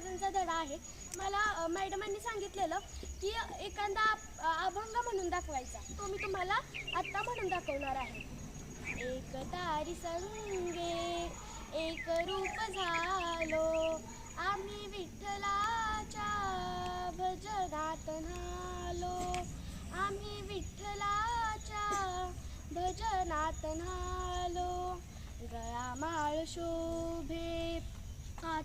गीताचा धडा आहे. मला मॅडमांनी सांगितलेलं की एखादा अभंग म्हणून दाखवायचा. तो मी तुम्हाला आत्ता म्हणून दाखवणार आहे. एक तारी संगे एक रूप झालो. आम्ही विठ्ठलाच्या भजनात नालो आम्ही विठ्ठलाच्या भजनात नालो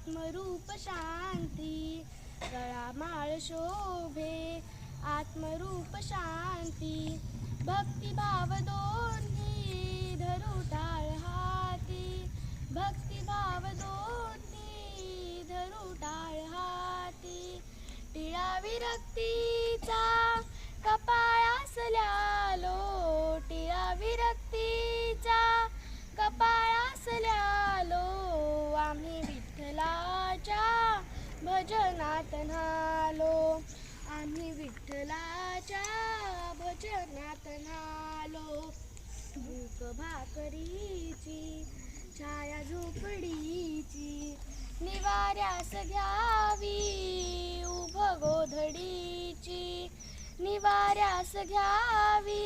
आत्मरूप शांती गळा माळ शोभे आत्मरूप शांती भक्तिभाव दोन्ही धरू टाळ हाती. भक्तिभाव दोन्ही धरू टाळ हाती. टिळा विरक्तीचा कपाळासल्यालो टिळा विरक्ती भजनात नालो आम्ही विठ्ठलाच्या भजनात न्हालो भूक भाकरीची छाया झोपडीची निवाऱ्यास घ्यावी उभ गोधडीची. निवाऱ्यास घ्यावी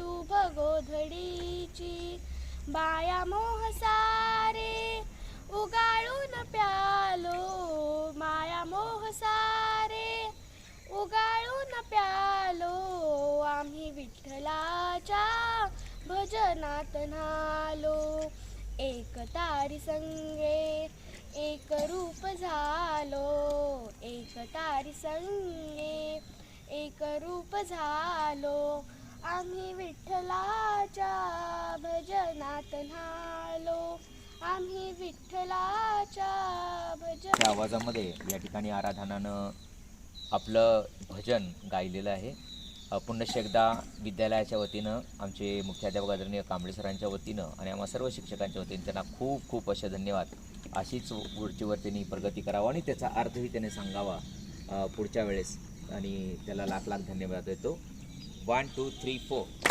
उभ गोधडीची. बाया मोह सारे उगाळून प्यालो माया मोह सारे। उगाळून प्यालो आम्ही विठ्ठलाच्या भजनात नालो एक तारी संगे एक रूप झालो। एक तारी संगे एक रूप झालो। आम्ही विठ्ठलाच्या भजनात नालो आम्ही विठ्ठलाच्या भजन त्या आवाजामध्ये या ठिकाणी आराधनानं आपलं भजन गायलेलं आहे. अ, पुन्हा एकदा विद्यालयाच्या वतीनं आमचे मुख्याध्यापक आदरणीय कांबळे सरांच्या वतीनं आणि आम्हा सर्व शिक्षकांच्या वतीनं त्यांना खूप खूप असे धन्यवाद. अशीच पुढचीवर त्यांनी प्रगती करावा आणि त्याचा अर्थही त्याने सांगावा पुढच्या वेळेस. आणि त्याला लाख लाख धन्यवाद देतो. One two three four